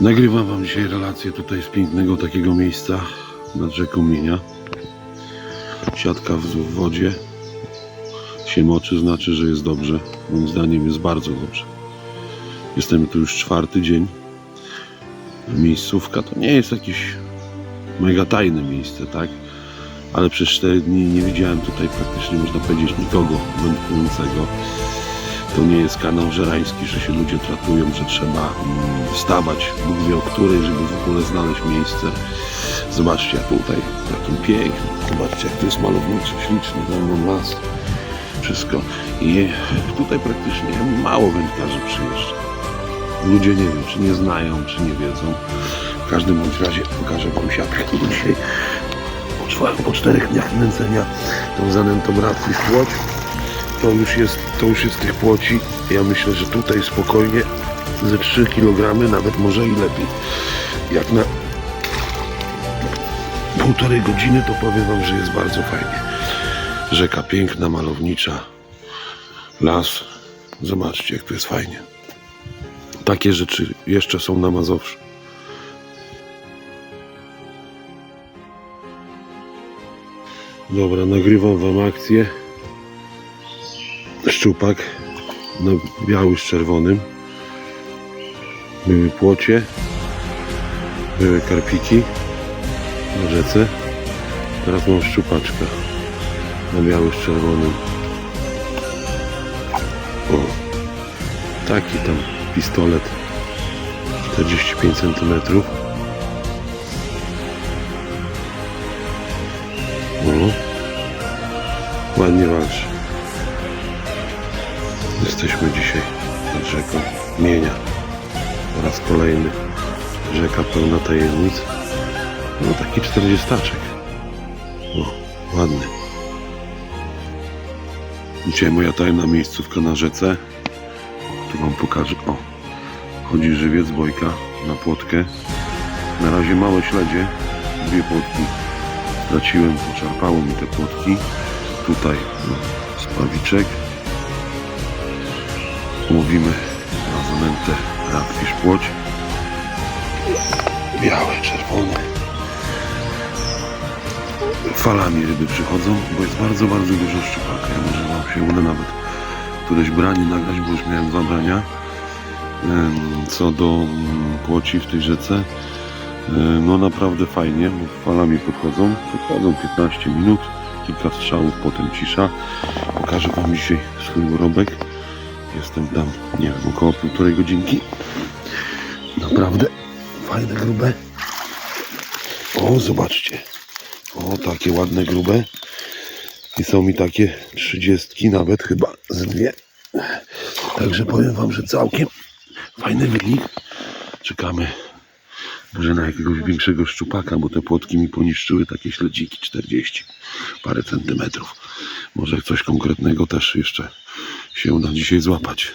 Nagrywam Wam dzisiaj relację tutaj z pięknego takiego miejsca nad rzeką Mienia. Siatka w wodzie się moczy, znaczy, że jest dobrze. Moim zdaniem jest bardzo dobrze. Jestem tu już czwarty dzień. Miejscówka to nie jest jakieś mega tajne miejsce, tak? Ale przez 4 dni nie widziałem tutaj praktycznie, można powiedzieć, nikogo wędkującego. To nie jest kanał żerański, że się ludzie tratują, że trzeba mm, wstawać, Bóg o której, żeby w ogóle znaleźć miejsce. Zobaczcie tutaj, jakim pięknym. Zobaczcie jak to jest malownicze, ślicznie, tam las, wszystko. I tutaj praktycznie mało wędkarzy przyjeżdża. Ludzie nie wiem, czy nie znają, czy nie wiedzą. W każdym bądź razie pokażę Wam siatkę dzisiaj. Po, czterech dniach nęcenia tą zanętą w płoć. To już jest, to już jest tych płoci. Ja myślę, że tutaj spokojnie ze 3 kg, nawet może i lepiej. Jak na półtorej godziny, to powiem Wam, że jest bardzo fajnie. Rzeka piękna, malownicza, las. Zobaczcie, jak tu jest fajnie. Takie rzeczy jeszcze są na Mazowszu. Dobra, nagrywam Wam akcję. Szczupak na biały z czerwonym. Były płocie. Były karpiki na rzece. Teraz mam szczupaczka na biały z czerwonym. O, taki tam pistolet 45 cm. O, ładnie walczy. Jesteśmy dzisiaj nad rzeką Mienia. Po raz kolejny rzeka pełna tajemnic. No taki czterdziestaczek. O, ładny. Dzisiaj moja tajna miejscówka na rzece. Tu wam pokażę. O, chodzi żywiec bojka na płotkę. Na razie małe śledzie. Dwie płotki straciłem, poczerpało mi te płotki. Tutaj no, spawiczek. Łowimy na zanętę radfisz płoć. Białe, czerwone. Falami ryby przychodzą, bo jest bardzo, bardzo dużo szczupaka. Ja może wam się uda nawet któreś branie nagrać, bo już miałem dwa brania. Co do mm, płoci w tej rzece, no naprawdę fajnie, bo falami podchodzą. Podchodzą 15 minut, kilka strzałów, potem cisza. Pokażę wam dzisiaj swój urobek. Jestem tam, nie wiem, około półtorej godzinki. Naprawdę fajne, grube. O, zobaczcie. O, takie ładne, grube. I są mi takie trzydziestki, nawet chyba z dwie. Także powiem wam, że całkiem fajny wynik. Czekamy może na jakiegoś większego szczupaka, bo te płotki mi poniszczyły takie śledziki 40 parę centymetrów. Może coś konkretnego też jeszcze się uda dzisiaj złapać.